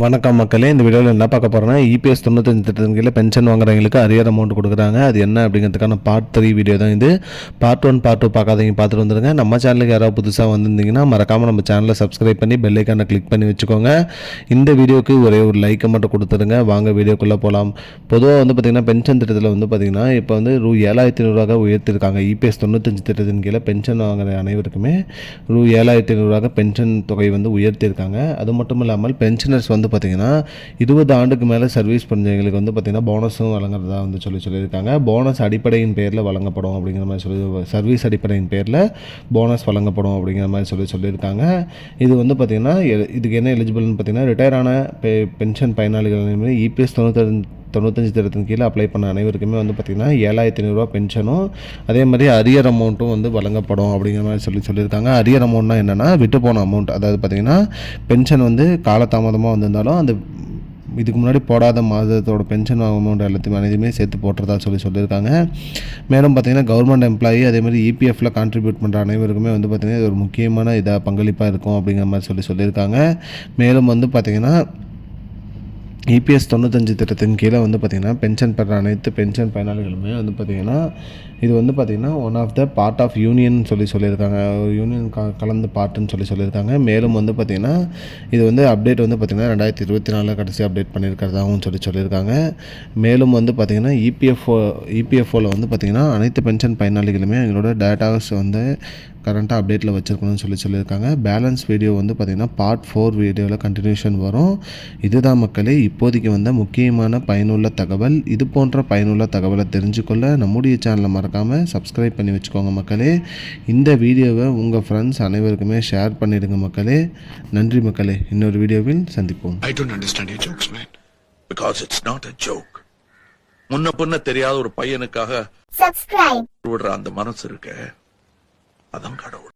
வணக்கம் மக்களே இந்த வீடியோவில் என்ன பார்க்க போகிறோன்னா இபிஎஸ் தொண்ணூத்தஞ்சு திட்டத்தின் கீழே பென்ஷன் வாங்குறவங்களுக்கு அரியர் அமௌண்ட் கொடுக்குறாங்க. அது என்ன அப்படிங்கிறதுக்கான பார்ட் த்ரீ வீடியோ தான் இது. பார்ட் ஒன் பார்ட் டூ பார்க்காதீங்க பார்த்துட்டு வந்துருங்க. நம்ம சேனலுக்கு யாராவது புதுசாக வந்திருந்தீங்கன்னா மறக்காமல் நம்ம சேனலை சப்ஸ்கிரைப் பண்ணி பெல்லைக்கான கிளிக் பண்ணி வச்சுக்கோங்க. இந்த வீடியோக்கு ஒரே ஒரு லைக்கை மட்டும் கொடுத்துருங்க. வாங்க வீடியோக்குள்ளே போகலாம் பொதுவாக வந்து பார்த்திங்கன்னா பென்ஷன் திட்டத்தில் வந்து பார்த்திங்கன்னா இப்போ வந்து ரூ ஏழாயிரத்தி ஐநூறுவாக உயர்த்திருக்காங்க. இபிஎஸ் தொண்ணூத்தஞ்சு திட்டத்தின் கீழே பென்ஷன் வாங்குற அனைவருக்குமே ரூ ஏழாயிரத்தி ஐநூறுவாக பென்ஷன் தொகை வந்து உயர்த்தியிருக்காங்க அது மட்டும் இல்லாமல் பென்ஷனர்ஸ் வந்து வந்து பார்த்திங்கன்னா இருபது ஆண்டுக்கு மேலே சர்வீஸ் பண்ணவங்களுக்கு வந்து பார்த்திங்கன்னா போனஸும் வழங்குறதா வந்து சொல்லி சொல்லியிருக்காங்க. போனஸ் அடிப்படையின் பேரில் வழங்கப்படும் அப்படிங்கிற மாதிரி சொல்லி சர்வீஸ் அடிப்படையின் பேரில் போனஸ் வழங்கப்படும் அப்படிங்கிற மாதிரி சொல்லி சொல்லியிருக்காங்க. இது வந்து பார்த்திங்கன்னா எ- இதுக்கு என்ன எலிஜிபிள்னு பார்த்திங்கன்னா ரிட்டையர் ஆன பெ பென்ஷன் பயனாளிகள் இபிஎஸ் தொண்ணூற்றி தொண்ணூத்தஞ்சு திட்டத்தின் கீழே அப்ளை பண்ண அனைவருக்குமே வந்து பார்த்திங்கன்னா ஏழாயிரத்தி ஐநூறுரூவா பென்ஷனும் அதே மாதிரி அரியர் அமௌண்ட்டும் வந்து வழங்கப்படும் அப்படிங்கிற மாதிரி சொல்லி சொல்லியிருக்காங்க. அரியர் அமௌண்ட்னா என்னென்னா விட்டு போன அமௌண்ட் அதாவது பார்த்திங்கன்னா பென்ஷன் வந்து காலதாமதமாக வந்திருந்தாலும் அந்த இதுக்கு முன்னாடி போடாத மாதத்தோட பென்ஷன் அமௌண்ட் எல்லாத்தையுமே அனைத்துமே சேர்த்து போட்டுறதா சொல்லி சொல்லியிருக்காங்க. மேலும் பார்த்திங்கன்னா கவர்மெண்ட் எம்ப்ளாயி அதே மாதிரி E இபிஎஃப்ல கான்ட்ரிபியூட் பண்ணுற அனைவருக்குமே வந்து பார்த்திங்கன்னா இது ஒரு முக்கியமான இதாக பங்களிப்பாக இருக்கும் அப்படிங்கிற மாதிரி சொல்லி சொல்லியிருக்காங்க. மேலும் வந்து பார்த்திங்கன்னா இபிஎஸ் தொண்ணூத்தஞ்சு திட்டத்தின் கீழே வந்து பார்த்திங்கன்னா பென்ஷன் பெற அனைத்து பென்ஷன் பயனாளிகளுமே வந்து பார்த்திங்கன்னா இது வந்து பார்த்திங்கன்னா one of the part of union சொல்லி சொல்லியிருக்காங்க. ஒரு யூனியன் க கலந்து பார்ட்டுன்னு சொல்லி சொல்லியிருக்காங்க. மேலும் வந்து பார்த்திங்கன்னா இது வந்து அப்டேட் வந்து பார்த்திங்கன்னா ரெண்டாயிரத்தி இருபத்தி நாலில் கடைசி அப்டேட் பண்ணியிருக்கிறதாகவும் சொல்லி சொல்லியிருக்காங்க. மேலும் வந்து பார்த்திங்கன்னா இபிஎஃப்ஓ இபிஎஃப்ஓவில் வந்து பார்த்திங்கன்னா அனைத்து பென்ஷன் பயனாளிகளுமே எங்களோட டேட்டாஸ் வந்து கரண்ட்டாக அப்டேட்டில் வச்சுருக்கணும்னு சொல்லி சொல்லியிருக்காங்க. பேலன்ஸ் வீடியோ வந்து பார்த்திங்கன்னா பார்ட் ஃபோர் வீடியோவில் கண்டினியூஷன் வரும். இதுதான் மக்களே இப்போதைக்கு வந்த முக்கியமான பயனுள்ள தகவல். இது போன்ற பயனுள்ள தகவலை தெரிஞ்சுக்கொள்ள நம்முடைய சேனலை மறக்காமல் சப்ஸ்கிரைப் பண்ணி வச்சுக்கோங்க மக்களே. இந்த வீடியோவை உங்கள் ஃப்ரெண்ட்ஸ் அனைவருக்குமே ஷேர் பண்ணிடுங்க மக்களே. நன்றி மக்களே. இன்னொரு வீடியோவில் சந்திப்போம். I don't understand your jokes, man. Because it's not a joke. முன்ன பின்ன தெரியாத ஒரு பையனுக்காக subscribe. விடுற அந்த மனசு இருக்க. அதான் கடவுள்